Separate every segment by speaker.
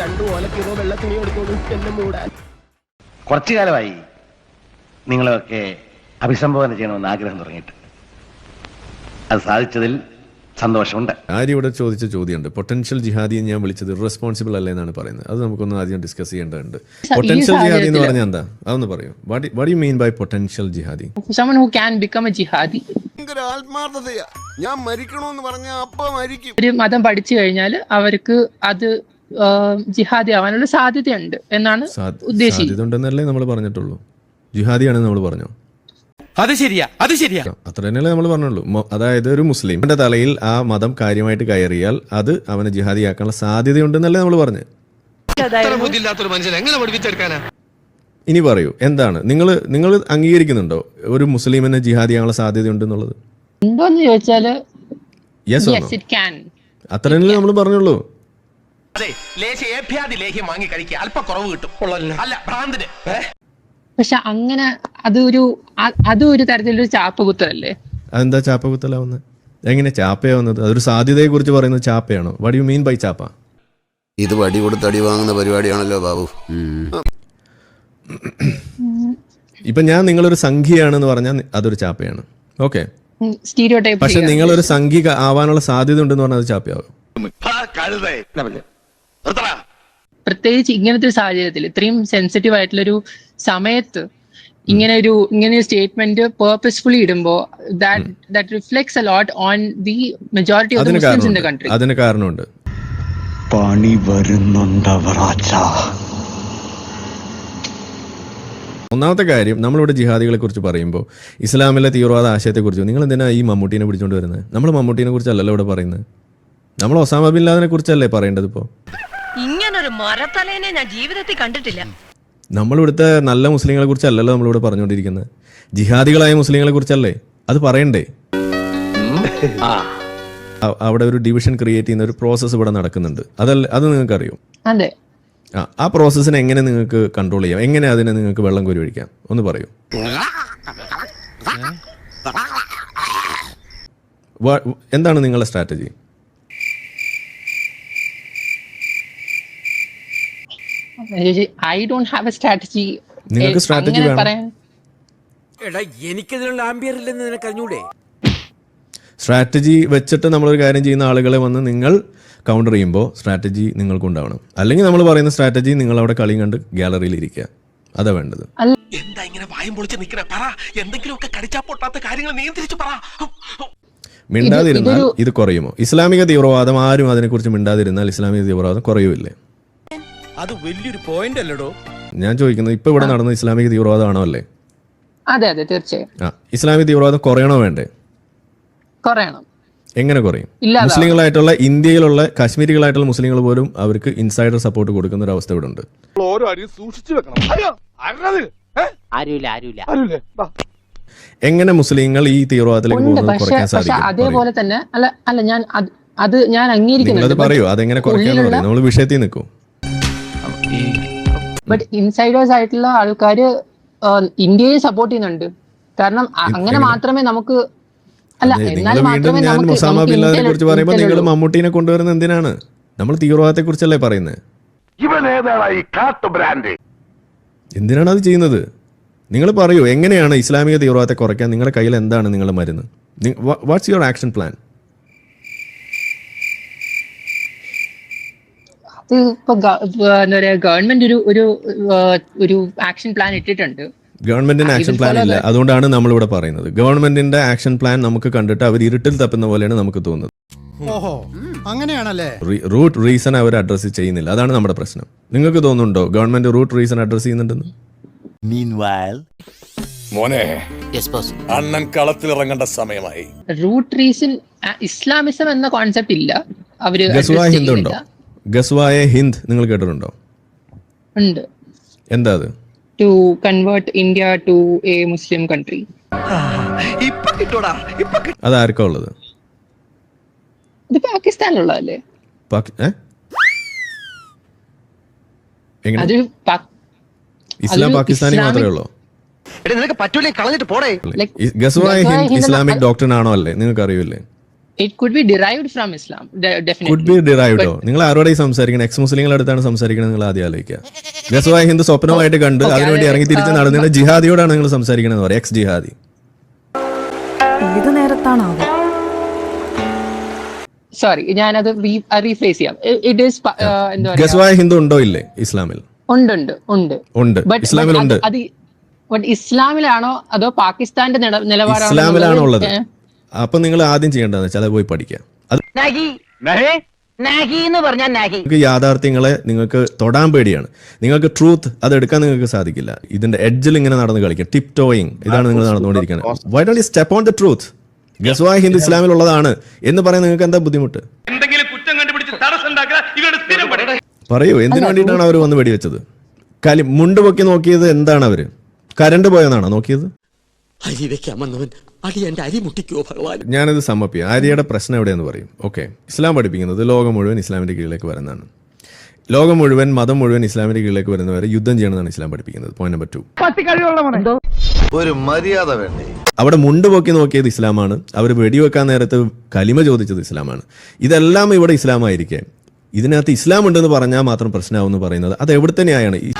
Speaker 1: രണ്ടു ഓലക്കിറോ വെള്ള തുണി എടുത്തോളൂ എന്നെ മൂടാൻ
Speaker 2: കുറച്ചു കാലമായി നിങ്ങളൊക്കെ അഭിസംബോധന ചെയ്യണമെന്ന് ആഗ്രഹം തുടങ്ങിയിട്ട്. അത് സാധിച്ചതിൽ സന്തോഷമുണ്ട്.
Speaker 3: ആര്യ ഇവിടെ ചോദിച്ച ചോദ്യമുണ്ട്. പൊട്ടൻഷ്യൽ ജിഹാദി ഞാൻ വിളിച്ചത് റെസ്പോൺസിബിൾ അല്ലേ എന്നാണ് പറയുന്നത്. അത് നമുക്കൊന്ന് ആദ്യം ഡിസ്കസ് ചെയ്യേണ്ടതുണ്ട്. പൊട്ടൻഷ്യൽ ജിഹാദി എന്ന് പറഞ്ഞാൽ എന്താ? അതൊന്ന് പറയൂ. What you mean by potential jihadi?
Speaker 4: Someone who can become a jihadi.
Speaker 5: ഭയങ്കര ആത്മാർത്ഥതയാ. ഞാൻ മരിക്കണമെന്ന് പറഞ്ഞ അപ്പ മരിക്കും.
Speaker 4: ഒരു മതം പഠിച്ചു കഴിഞ്ഞാൽ അവർക്ക് അത് ജിഹാദി ആവാനുള്ള സാധ്യതയുണ്ട് എന്നാണ് ഉദ്ദേശിക്കുന്നത്.
Speaker 3: നമ്മൾ പറഞ്ഞിട്ടുള്ളൂ. ജിഹാദിയാണെന്ന് നമ്മൾ പറഞ്ഞു
Speaker 6: അത് ശരിയാ അത് ശരിയാ.
Speaker 3: അത്ര തന്നെയല്ലേ നമ്മൾ പറഞ്ഞുള്ളൂ. അതായത് ഒരു മുസ്ലിമിന്റെ തലയിൽ ആ മതം കാര്യമായിട്ട് കയറിയാൽ അത് അവനെ ജിഹാദിയാക്കാനുള്ള സാധ്യതയുണ്ടെന്നല്ലേ നമ്മൾ പറഞ്ഞു
Speaker 6: എങ്ങനെ പഠിപ്പിച്ചെടുക്കാനാ?
Speaker 3: ഇനി പറയൂ എന്താണ്? നിങ്ങൾ നിങ്ങൾ അംഗീകരിക്കുന്നുണ്ടോ ഒരു മുസ്ലിമിനെ ജിഹാദിയാനുള്ള സാധ്യതയുണ്ടെന്നുള്ളത്?
Speaker 4: ഉണ്ടോന്ന് ചോദിച്ചാൽ
Speaker 3: യെസ്
Speaker 4: യെസ് ഇറ്റ് ക്യാൻ
Speaker 3: അത്ര തന്നെയല്ലേ നമ്മൾ പറഞ്ഞുള്ളൂ.
Speaker 7: അതെ ലേശ ഏഭ്യാദി ലേഹ്യം വാങ്ങി കഴിക്കുക. അല്പ കുറവ് കിട്ടും അല്ല ഭ്രാന്തിന്.
Speaker 4: പക്ഷെ അങ്ങനെ അതൊരു അതും ഒരു തരത്തിലൊരു ചാപ്പ് കുത്തലല്ലേ
Speaker 3: അതെന്താ ചാപ്പ കുത്തലാവുന്നത് എങ്ങനെ ചാപ്പയാവുന്നത് അതൊരു സാധ്യതയെ കുറിച്ച് പറയുന്നത് ചാപ്പയാണോ? വടി യു മീൻ ബൈ ചാപ്പ?
Speaker 5: ഇത് വടി കൊടുത്ത് അടി വാങ്ങുന്ന പരിപാടിയാണല്ലോ ബാബു.
Speaker 3: ഇപ്പൊ ഞാൻ നിങ്ങളൊരു സംഖ്യയാണെന്ന് പറഞ്ഞാൽ അതൊരു ചാപ്പയാണ്. ഓക്കെ പക്ഷെ നിങ്ങളൊരു സംഖ്യ ആവാനുള്ള സാധ്യത ഉണ്ടെന്ന് പറഞ്ഞാൽ അത് ചാപ്പയാവും
Speaker 4: പ്രത്യേകിച്ച് ഇങ്ങനത്തെ ഒരു സാഹചര്യത്തിൽ ഇത്രയും സെൻസിറ്റീവ് ആയിട്ടുള്ള ഒരു സമയത്ത് ഇങ്ങനെ ഒരു ഇങ്ങനെ ഒരു സ്റ്റേറ്റ്മെന്റ് പേർപ്പസ്ഫുള്ളി ഇടുമ്പോ that that reflects lot on the majority of Muslims in the country
Speaker 3: അതിന് കാരണമുണ്ട്.
Speaker 8: പണി
Speaker 3: ഒന്നാമത്തെ കാര്യം നമ്മളിവിടെ ജിഹാദികളെ കുറിച്ച് പറയുമ്പോൾ ഇസ്ലാമിലെ തീവ്രവാദ ആശയത്തെക്കുറിച്ച് നിങ്ങൾ എന്തിനാ ഈ മമ്മൂട്ടീനെ പിടിച്ചുകൊണ്ട് വരുന്നത്? നമ്മൾ മമ്മൂട്ടീനെ കുറിച്ചല്ലല്ലോ ഇവിടെ പറയുന്നത്. നമ്മൾ ഒസാമ ബിൻ ലാദനെ കുറിച്ചല്ലേ പറയേണ്ടത് ഇപ്പോൾ
Speaker 9: മരത്തലേനെ ഞാൻ ജീവിതത്തിൽ കണ്ടിട്ടില്ല.
Speaker 3: നമ്മളിവിടുത്തെ നല്ല മുസ്ലിങ്ങളെ കുറിച്ചല്ലല്ലോ നമ്മളിവിടെ പറഞ്ഞുകൊണ്ടിരിക്കുന്നത്. ജിഹാദികളായ മുസ്ലിങ്ങളെ കുറിച്ചല്ലേ? അത് പറയണ്ടേ? അവിടെ ഒരു ഡിവിഷൻ ക്രിയേറ്റ് ചെയ്യുന്ന ഒരു പ്രോസസ്സ് ഇവിടെ നടക്കുന്നുണ്ട്. അതല്ല അത് നിങ്ങൾക്ക് അറിയും
Speaker 4: അതെ.
Speaker 3: ആ ആ പ്രോസസ്സിനെ എങ്ങനെ നിങ്ങൾക്ക് കൺട്രോൾ ചെയ്യാം? എങ്ങനെ അതിനെ നിങ്ങൾക്ക് വെള്ളം കോരി ഒഴിക്കാം? ഒന്ന് പറയൂ. എന്താണ് നിങ്ങളുടെ strategy
Speaker 4: I don't have a strategy
Speaker 3: നിങ്ങൾക്ക് സ്ട്രാറ്റജി വേണം.
Speaker 4: പറയാൻ
Speaker 6: എടാ എനിക്കതിനുള്ള ആംബിയർ ഇല്ലെന്ന് നിനക്ക് അറിഞ്ഞൂടെ?
Speaker 3: സ്ട്രാറ്റജി വെച്ചിട്ട് നമ്മളൊരു കാര്യം ചെയ്യുന്ന ആളുകളെ വന്ന് നിങ്ങൾ കൗണ്ടർ ചെയ്യുമ്പോൾ സ്ട്രാറ്റജി നിങ്ങൾക്ക് ഉണ്ടാവണം. അല്ലെങ്കിൽ നമ്മൾ പറയുന്ന സ്ട്രാറ്റജി നിങ്ങൾ അവിടെ കളി കണ്ട് ഗാലറിയിൽ ഇരിക്കുക. അതാ വേണ്ടത്.
Speaker 7: എന്താ ഇങ്ങനെ വായും പൊളിച്ച് നിൽക്കണേ? പറ. എന്തെങ്കിലുമൊക്കെ കടിച്ചാ പൊട്ടാത്ത കാര്യങ്ങൾ നിയന്ത്രിച്ച് പറ.
Speaker 3: മിണ്ടാതിരുന്നാൽ ഇത് കുറയുമോ? ഇസ്ലാമിക തീവ്രവാദം ആരും അതിനെക്കുറിച്ച് മിണ്ടാതിരുന്നാൽ ഇസ്ലാമിക തീവ്രവാദം കുറയൂല്ലേ?
Speaker 6: അത് വലിയൊരു പോയിന്റ് അല്ലടോ.
Speaker 3: ഞാൻ ചോദിക്കുന്നത് ഇപ്പൊ ഇവിടെ നടന്ന ഇസ്ലാമിക തീവ്രവാദമാണോ അല്ലേ?
Speaker 4: അതെ അതെ തീർച്ചയായും.
Speaker 3: ഇസ്ലാമിക തീവ്രവാദം കുറയണോ വേണ്ടേ?
Speaker 4: കുറയണം.
Speaker 3: എങ്ങനെ കുറയും. മുസ്ലിങ്ങളായിട്ടുള്ള ഇന്ത്യയിലുള്ള കാശ്മീരികളായിട്ടുള്ള മുസ്ലിങ്ങൾ പോലും അവർക്ക് ഇൻസൈഡർ സപ്പോർട്ട് കൊടുക്കുന്ന ഒരു അവസ്ഥ ഇവിടെ ഉണ്ട്. എങ്ങനെ മുസ്ലിങ്ങൾ ഈ തീവ്രവാദത്തിലേക്ക് പോകുന്നത് കുറയ്ക്കാൻ സാധിക്കും?
Speaker 4: അതേപോലെ തന്നെ അല്ല അല്ല ഞാൻ അത് ഞാൻ അംഗീകരിക്കുന്നുണ്ട്.
Speaker 3: പറയൂ. അതെങ്ങനെ കുറയ്ക്കാന്ന് പറയും. നമ്മൾ വിഷയത്തിൽ നിൽക്കും.
Speaker 4: ബട്ട് ഇൻസൈഡേഴ്സ് ആയിട്ടുള്ള ആൾക്കാർ ഇന്ത്യയെ സപ്പോർട്ട് ചെയ്യുന്നുണ്ട്. കാരണം അങ്ങനെ മാത്രമേ നമുക്ക് അല്ല എന്നാൽ മാത്രമേ നമുക്ക്
Speaker 3: കുറിച്ച് പറയുമ്പോൾ നിങ്ങൾ മമ്മൂട്ടിനെ കൊണ്ടുവരുന്നത് എന്തിനാണ്? നമ്മൾ തീവ്രവാദത്തെ കുറിച്ചല്ലേ പറയുന്നത് എന്തിനാണ് അത് ചെയ്യുന്നത്? നിങ്ങൾ പറയൂ എങ്ങനെയാണ് ഇസ്ലാമിക തീവ്രവാദത്തെ കുറയ്ക്കാൻ നിങ്ങളുടെ കയ്യിൽ എന്താണ് നിങ്ങളുടെ മരുന്ന്? വാട്ട്സ് യുവർ ആക്ഷൻ പ്ലാൻ
Speaker 4: അത് ഇപ്പൊ ഗ- ഇപ്പൊ എന്താ പറയാ ഗവൺമെന്റ് ഒരു ഒരു ആ, ഒരു ആക്ഷൻ പ്ലാൻ ഇട്ടിട്ടുണ്ട്.
Speaker 3: ഗവൺമെന്റിന് ആക്ഷൻ പ്ലാൻ ഇല്ല. അതുകൊണ്ടാണ് നമ്മളിവിടെ പറയുന്നത്. ഗവൺമെന്റിന്റെ ആക്ഷൻ പ്ലാൻ നമുക്ക് കണ്ടിട്ട് അവർ ഇരുട്ടിൽ തപ്പുന്ന പോലെയാണ് നമുക്ക് തോന്നുന്നത്.
Speaker 8: ഓഹോ അങ്ങനെയാണല്ലേ?
Speaker 3: റൂട്ട് റീസൺ അവർ അഡ്രസ്സ് ചെയ്യുന്നില്ല. അതാണ് നമ്മുടെ പ്രശ്നം. നിങ്ങൾക്ക് തോന്നുന്നുണ്ടോ ഗവൺമെന്റ് റൂട്ട് റീസൺ അഡ്രസ് ചെയ്യുന്നുണ്ടെന്ന്?
Speaker 5: മോനെ അണ്ണൻ കളത്തിലിറങ്ങേണ്ട സമയമായി.
Speaker 4: റൂട്ട് റീസൺ ഇസ്ലാമിസം എന്ന കോൺസെപ്റ്റ് ഇല്ല. അവർ
Speaker 3: ഹിന്ദു ഉണ്ടോ. ഗസ്വായ ഹിന്ദ് നിങ്ങൾ കേട്ടിട്ടുണ്ടോ?
Speaker 4: ഉണ്ട്.
Speaker 3: എന്താ അത്?
Speaker 4: To convert India to a Muslim country
Speaker 7: ഇപ്പൊ കിട്ടൂടാ ഇപ്പൊ
Speaker 3: അത് ആർക്കാ ഉള്ളത്?
Speaker 4: ഇത് പാകിസ്ഥാനിലുള്ളതല്ലേ
Speaker 3: ഇസ്ലാം പാകിസ്ഥാനി മാത്രമേ ഉള്ളൂ?
Speaker 7: എടി നിനക്ക് പറ്റൂലേ കളഞ്ഞിട്ട് പോടേ.
Speaker 3: ഗസ്വായ ഹിന്ദ്
Speaker 4: ഹിന്ദ്
Speaker 3: ഇസ്ലാമിക് ഡോക്ടർ ആണോ അല്ലേ? നിങ്ങൾക്ക് അറിയില്ലേ
Speaker 4: it could be derived from Islam
Speaker 3: could be ഡിറൈവ്ഡോ നിങ്ങൾ ആരോടെ ഈ സംസാരിക്കണം? എക്സ് മുസ്ലിങ്ങളുടെ അടുത്താണ് സംസാരിക്കുന്നത് നിങ്ങൾ ആദ്യം ആലോചിക്കുക. ഗസവായ ഹിന്ദു സ്വപ്നമായിട്ട് കണ്ട് അതിനുവേണ്ടി
Speaker 4: അത്
Speaker 3: ഇറങ്ങി തിരിച്ച്
Speaker 4: നടന്നിരുന്ന
Speaker 3: നടന്നിട്ട് ജിഹാദിയോടാണ് നിങ്ങൾ സംസാരിക്കണമെന്ന് പറയാം എക്സ് ജിഹാദി
Speaker 10: ഏത് നേരത്താണാവോ?
Speaker 4: സോറി ഞാനത് റീഫ്രേസ് ചെയ്യാം. ഇറ്റ് ഈസ്
Speaker 3: ഗസവായ ഹിന്ദു ഉണ്ടോ ഇല്ലേ ഇസ്ലാമിൽ?
Speaker 4: ഉണ്ട്. ഉണ്ട്. ഉണ്ട് അത് ഇസ്ലാമിലാണോ അതോ പാകിസ്ഥാന്റെ നില- നിലപാടാണോ
Speaker 3: ഇസ്ലാമിലാണോ ഉള്ളത്? അപ്പൊ നിങ്ങൾ ആദ്യം ചെയ്യേണ്ടതെന്ന് വെച്ചാൽ അത് പോയി പഠിക്കുക. അത്
Speaker 9: എന്ന് പറഞ്ഞാൽ നാഹി
Speaker 3: നിങ്ങൾക്ക് യാഥാർത്ഥ്യങ്ങളെ നിങ്ങൾക്ക് തൊടാൻ പേടിയാണ്. നിങ്ങൾക്ക് ട്രൂത്ത് അത് എടുക്കാൻ നിങ്ങൾക്ക് സാധിക്കില്ല. ഇതിന്റെ എഡ്ജിൽ ഇങ്ങനെ നടന്ന് കളിക്കുക. ടിപ് ടോയിങ് ഇതാണ് നിങ്ങൾ നടന്നുകൊണ്ടിരിക്കുന്നത്. Why don't step on the truth Ghazwa Hindu ഇസ്ലാമിൽ ഉള്ളതാണ്? എന്ന് പറയാൻ നിങ്ങൾക്ക് എന്താ ബുദ്ധിമുട്ട്?
Speaker 7: എന്തെങ്കിലും കുറ്റം കണ്ടുപിടിച്ച് തടസ്സം
Speaker 3: പറയൂ എന്തിനു വേണ്ടിയിട്ടാണ് അവർ വന്ന് വെടിവെച്ചത്? കാലി മുണ്ട് പൊക്കി നോക്കിയത് എന്താണ് അവർ കരണ്ട് പോയെന്നാണോ നോക്കിയത്?
Speaker 6: അരി വെക്കാൻ വന്നവൻ അടി എന്റെ അരി മുട്ടിക്കോ ഭഗവാൻ?
Speaker 3: ഞാനത് സമ്മപ്പ് ചെയ്യാം ആര്യയുടെ പ്രശ്നം എവിടെയെന്ന് പറയും. ഓക്കെ. ഇസ്ലാം പഠിപ്പിക്കുന്നത് ലോകം മുഴുവൻ ഇസ്ലാമിന്റെ കീഴിലേക്ക് വരുന്നതാണ്. ലോകം മുഴുവൻ മതം മുഴുവൻ ഇസ്ലാമിന്റെ കീഴിലേക്ക് വരുന്നവരെ യുദ്ധം ചെയ്യണമെന്നാണ് ഇസ്ലാം പഠിപ്പിക്കുന്നത്. പോയിന്റ് നമ്പർ ടു
Speaker 2: ഒരു മര്യാദ വേണ്ടേ?
Speaker 3: അവിടെ മുണ്ട് പൊക്കി നോക്കിയത് ഇസ്ലാമാണ്. അവർ വെടിവെക്കാൻ നേരത്ത് കലിമ ചോദിച്ചത് ഇസ്ലാമാണ്. ഇതെല്ലാം ഇവിടെ ഇസ്ലാമായിരിക്കെ. ഇതിനകത്ത് ഇസ്ലാം ഉണ്ടെന്ന് പറഞ്ഞാൽ മാത്രം പ്രശ്നമാവെന്ന് പറയുന്നത് അത് എവിടുത്തെ ന്യായമാണ്? ഈ-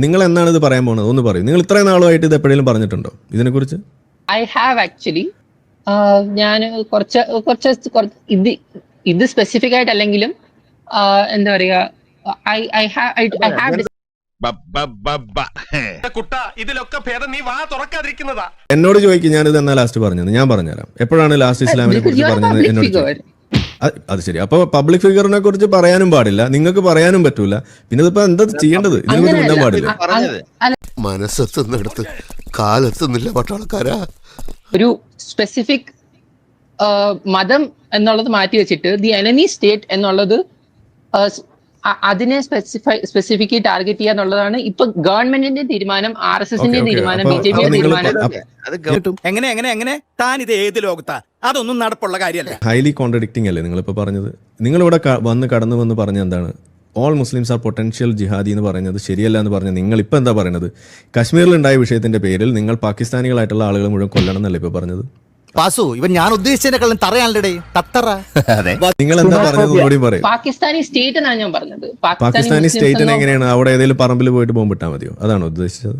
Speaker 3: നിങ്ങൾ എന്നാണ് ഇത് പറയാൻ പോകുന്നത്? ഒന്ന് പറയും. നിങ്ങൾ ഇത്രയും നാളുമായിട്ട് ഇത് എപ്പോഴും പറഞ്ഞിട്ടുണ്ടോ? ഇതിനെക്കുറിച്ച്?
Speaker 4: ഐ ഹാവ് ആക്ച്വലി ഞാൻ കുറച്ച് കുറച്ച് കുറ- ഇത് ഇത് സ്പെസിഫിക് ആയിട്ട് അല്ലെങ്കിലും എന്താ പറയാ I I have I have
Speaker 7: കുട്ട ഇതിലൊക്കെ ഭേദം നീ വാ തുറക്കാതിരിക്കുന്നതാ.
Speaker 3: എന്നോട് ചോദിക്കും ഞാനിത് എന്നാ ലാസ്റ്റ് പറഞ്ഞത്? ഞാൻ പറഞ്ഞുതരാം. എപ്പോഴാണ് ലാസ്റ്റ് ഇസ്ലാമിനെ കുറിച്ച് പറഞ്ഞത് എന്നോട്. അത് ശരി. അപ്പൊ പബ്ലിക് ഫിഗറിനെ കുറിച്ച് പറയാനും പാടില്ല. നിങ്ങൾക്ക് പറയാനും പറ്റൂല. പിന്നെ ഇതിപ്പോ എന്താ ചെയ്യേണ്ടത്? ഇതിനെ മിണ്ടാൻ പാടില്ല.
Speaker 5: മനസ്സെത്തുന്നിടത്ത് കാലെത്തുന്നില്ല പട്ടാളക്കാരാ.
Speaker 4: ഒരു സ്പെസിഫിക് മതം എന്നുള്ളത് മാറ്റി വെച്ചിട്ട് ദി എനമി സ്റ്റേറ്റ് എന്നുള്ളത് ആ, സ്- അ- അതിനെ സ്പെസിഫൈ സ്പെസിഫിക് ടാർഗറ്റ് ചെയ്യുക എന്നുള്ളതാണ് ഇപ്പൊ ഗവൺമെന്റിന്റെ തീരുമാനം ആർ എസ് എസിന്റെ. തീരുമാനം ബി ജെ പിയുടെ തീരുമാനം.
Speaker 6: എങ്ങനെ എങ്ങനെ എങ്ങനെ? താൻ ഇത് ഏത് ലോകത്താ? അതൊന്നും നടപ്പുള്ള കാര്യമല്ല.
Speaker 3: ഹൈലി കോൺട്രഡിക്റ്റിംഗ് അല്ലേ നിങ്ങൾ നിങ്ങളിപ്പോൾ പറഞ്ഞത്? നിങ്ങൾ ഇവിടെ വന്ന് കടന്നു വന്ന് പറഞ്ഞ എന്താണ്? All Muslims are potential jihadi എന്ന് പറയുന്നത് ശരിയല്ല എന്ന് പറഞ്ഞ നിങ്ങൾ ഇപ്പൊ എന്താ പറയുന്നത് കാശ്മീരിലുണ്ടായ വിഷയത്തിന്റെ പേരിൽ നിങ്ങൾ പാകിസ്ഥാനികളായിട്ടുള്ള ആളുകൾ മുഴുവൻ കൊല്ലണം എന്നല്ലേ ഇപ്പോൾ പറഞ്ഞത്?
Speaker 8: പാസു ഇവൻ ഞാൻ ഉദ്ദേശിച്ചതിനെക്കാളും തറയാണല്ലേ തത്തറ. അതെ.
Speaker 3: നിങ്ങൾ എന്താ പറഞ്ഞത് കൂടി പറയും.
Speaker 4: പാകിസ്ഥാനി സ്റ്റേറ്റ് എന്നാണ് ഞാൻ പറഞ്ഞത്.
Speaker 3: പാകിസ്ഥാനി സ്റ്റേറ്റിന് എങ്ങനെയാണ്? അവിടെ ഏതെങ്കിലും പറമ്പിൽ പോയിട്ട് ബോംബിട്ടാൽ മതിയോ? അതാണ് ഉദ്ദേശിച്ചത്?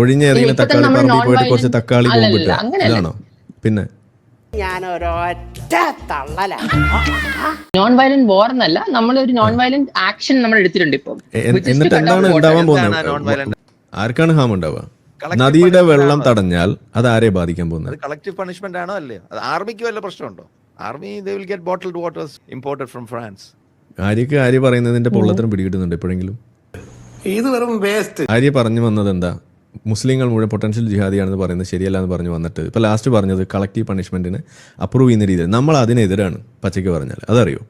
Speaker 3: ഒഴിഞ്ഞ ഏതെങ്കിലും തക്കാളി പറമ്പിൽ പോയിട്ട് കുറച്ച് തക്കാളി ബോംബിട്ടുക
Speaker 4: അങ്ങനെയല്ല.
Speaker 3: ഇതാണോ പിന്നെ?
Speaker 4: നോൺ വയലന്റ് വാർ എന്നല്ല നമ്മൾ ഒരു നോൺ വയലന്റ് ആക്ഷൻ നമ്മൾ എടുത്തിട്ടുണ്ട് ഇപ്പം
Speaker 3: എന്നിട്ട് എന്താണ് ഉണ്ടാവാൻ പോകുന്നത്? ആർക്കാണ് ഹാം ഉണ്ടാവുക? നദിയുടെ വെള്ളം തടഞ്ഞാൽ അത് ആരെ ബാധിക്കാൻ പോകുന്നത്?
Speaker 11: കളക്റ്റീവ് പണിഷ്മെന്റ് ആണോ അല്ലേ അത് ആർമിക്ക് വല്ല പ്രശ്നമുണ്ടോ? Army they will get bottled waters imported from France
Speaker 3: ആര്യക്ക് Arya പറയുന്നതിന്റെ പൊള്ളത്തരം പിടികിട്ടുന്നുണ്ട് എപ്പോഴെങ്കിലും?
Speaker 2: ഇത് വെറും വേസ്റ്റ്
Speaker 3: ആര്യ പറഞ്ഞു വന്നത് എന്താ? മുസ്ലിങ്ങൾ മുഴുവൻ പൊട്ടൻഷ്യൽ ജിഹാദിയാണെന്ന് പറയുന്നത് ശരിയല്ല എന്ന് പറഞ്ഞു വന്നിട്ട് ഇപ്പൊ ലാസ്റ്റ് പറഞ്ഞത് കളക്റ്റീവ് പണിഷ്മെന്റിന് അപ്രൂവ് ചെയ്യുന്ന രീതിയിൽ. നമ്മൾ അതിനെതിരാണ് പച്ചയ്ക്ക് പറഞ്ഞാൽ അതറിയോ?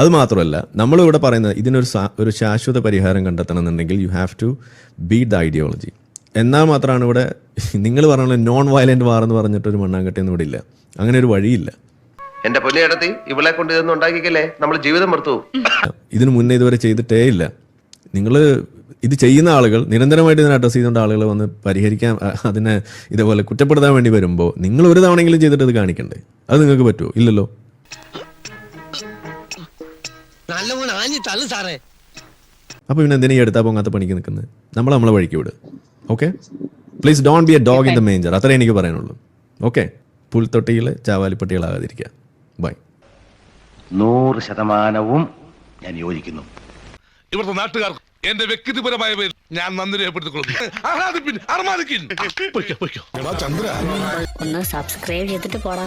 Speaker 3: അത് മാത്രമല്ല നമ്മളിവിടെ പറയുന്നത് ഇതിനൊരു ഒരു ശാശ്വത പരിഹാരം കണ്ടെത്തണം എന്നുണ്ടെങ്കിൽ you have to beat the ideology എന്നാൽ മാത്രമാണ് ഇവിടെ നിങ്ങൾ പറഞ്ഞ നോൺ വയലന്റ് വാർ എന്ന് പറഞ്ഞിട്ട് ഒരു മണ്ണാങ്കട്ടിയൊന്നും ഇവിടെ ഇല്ല. അങ്ങനെ ഒരു വഴിയില്ല.
Speaker 7: എന്റെ പൊന്നിയിടത്തി ഇവളെ കൊണ്ട് ഇതൊന്നും ഉണ്ടാക്കിക്കല്ലേ? നമ്മൾ ജീവിതം മർത്തു
Speaker 3: ഇതിനു മുന്നേ ഇതുവരെ ചെയ്തിട്ടേ ഇല്ല. നിങ്ങൾ ഇത് ചെയ്യുന്ന ആളുകൾ നിരന്തരമായിട്ട് ഇതിനെ അഡ്രസ്സ് ചെയ്യുന്ന ആളുകൾ വന്ന് പരിഹരിക്കാൻ അതിനെ ഇതേപോലെ കുറ്റപ്പെടുത്താൻ വേണ്ടി വരുമ്പോൾ നിങ്ങൾ ഒരു തവണയെങ്കിലും ചെയ്തിട്ട് ഇത് കാണിക്കണ്ടേ? അത് നിങ്ങൾക്ക് പറ്റുമോ ഇല്ലല്ലോ.
Speaker 6: നല്ലവണ്ണം ആഞ്ഞി തള്ളു സാറേ.
Speaker 3: അപ്പോൾ പിന്നെ എന്തിനാ എടുത്താ എടുത്താൽ പോകാത്ത പണിക്ക് നിൽക്കുന്നത് നമ്മൾ നമ്മളെ വഴിക്ക് വിട്. Okay please don't be a dog in the manger അത്രേ എനിക്ക് പറയാനുള്ളൂ. ഓക്കെ പുൽത്തൊട്ടിയിൽ ചാവാലിപ്പട്ടികളാകാതിരിക്കുക. ബൈ
Speaker 2: നൂറ് ശതമാനവും ഞാൻ യോജിക്കുന്നു.
Speaker 5: ഇവിടുത്തെ നാട്ടുകാർ എന്റെ വ്യക്തിപരമായ പേര് ഞാൻ നന്ദി രേഖപ്പെടുത്തിക്കൊള്ളുന്നു.
Speaker 9: ഒന്ന് സബ്സ്ക്രൈബ് ചെയ്തിട്ട് പോടാ.